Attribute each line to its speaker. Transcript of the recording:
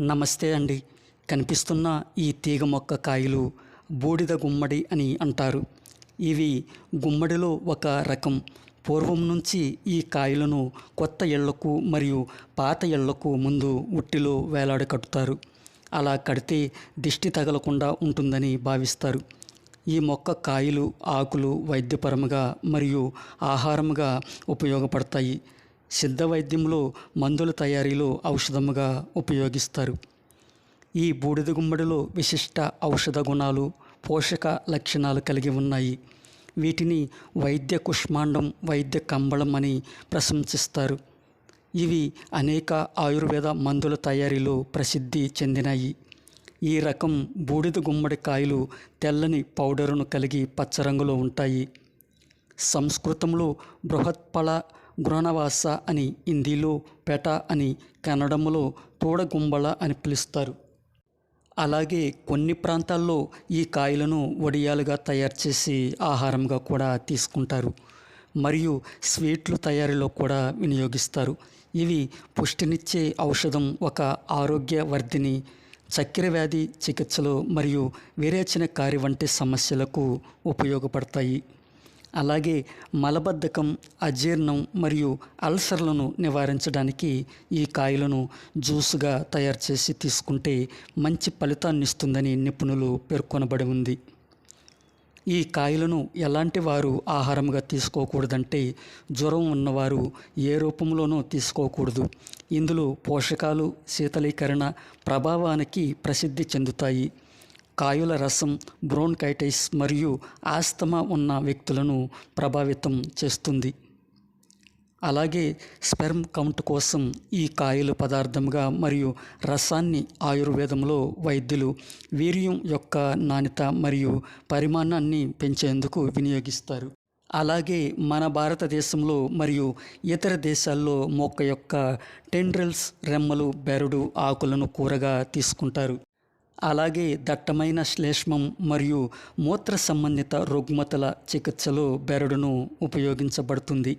Speaker 1: నమస్తే అండి. కనిపిస్తున్న ఈ తీగ మొక్క కాయలు బూడిద గుమ్మడి అని అంటారు. ఇవి గుమ్మడిలో ఒక రకం. పూర్వం నుంచి ఈ కాయలను కొత్త ఇళ్ళకు మరియు పాత ఇళ్ళకు ముందు ఉట్టిలో వేలాడి కట్టుతారు. అలా కడితే దిష్టి తగలకుండా ఉంటుందని భావిస్తారు. ఈ మొక్క కాయలు ఆకులు వైద్యపరముగా మరియు ఆహారముగా ఉపయోగపడతాయి. సిద్ధ వైద్యంలో మందుల తయారీలో ఔషధముగా ఉపయోగిస్తారు. ఈ బూడిద గుమ్మడిలో విశిష్ట ఔషధ గుణాలు పోషక లక్షణాలు కలిగి ఉన్నాయి. వీటిని వైద్య కుష్మాండం వైద్య కంబళం అని ప్రశంసిస్తారు. ఇవి అనేక ఆయుర్వేద మందుల తయారీలో ప్రసిద్ధి చెందినాయి. ఈ రకం బూడిద గుమ్మడి కాయలు తెల్లని పౌడరును కలిగి పచ్చ రంగులో ఉంటాయి. సంస్కృతంలో బృహత్పల గృణవాస అని హిందీలో పెట అని కన్నడములో తోడగుంబళ అని పిలుస్తారు. అలాగే కొన్ని ప్రాంతాల్లో ఈ కాయలను వడియాలుగా తయారు చేసి ఆహారంగా కూడా తీసుకుంటారు. మరియు స్వీట్లు తయారీలో కూడా వినియోగిస్తారు. ఇవి పుష్టినిచ్చే ఔషధం ఒక ఆరోగ్యవర్ధిని చక్కెర వ్యాధి చికిత్సలో మరియు విరేచన కారి వంటి సమస్యలకు ఉపయోగపడతాయి. అలాగే మలబద్ధకం అజీర్ణం మరియు అల్సర్లను నివారించడానికి ఈ కాయలను జ్యూస్గా తయారు చేసి తీసుకుంటే మంచి ఫలితాన్ని ఇస్తుందని నిపుణులు పేర్కొనబడి ఉంది. ఈ కాయలను ఎలాంటి వారు ఆహారంగా తీసుకోకూడదంటే జ్వరం ఉన్నవారు ఏ రూపంలోనూ తీసుకోకూడదు. ఇందులో పోషకాలు శీతలీకరణ ప్రభావానికి ప్రసిద్ధి చెందుతాయి. కాయుల రసం బ్రోన్కైటిస్ మరియు ఆస్తమా ఉన్న వ్యక్తులను ప్రభావితం చేస్తుంది. అలాగే స్పెర్మ్ కౌంట్ కోసం ఈ కాయలు పదార్థంగా మరియు రసాన్ని ఆయుర్వేదంలో వైద్యులు వీర్యం యొక్క నాణ్యత మరియు పరిమాణాన్ని పెంచేందుకు వినియోగిస్తారు. అలాగే మన భారతదేశంలో మరియు ఇతర దేశాల్లో మొక్క యొక్క టెండ్రిల్స్ రెమ్మలు బెరడు ఆకులను కూరగా తీసుకుంటారు. అలాగే దట్టమైన శ్లేష్మం మరియు మూత్ర సంబంధిత రుగ్మతల చికిత్సలో బెరడును ఉపయోగించబడుతుంది.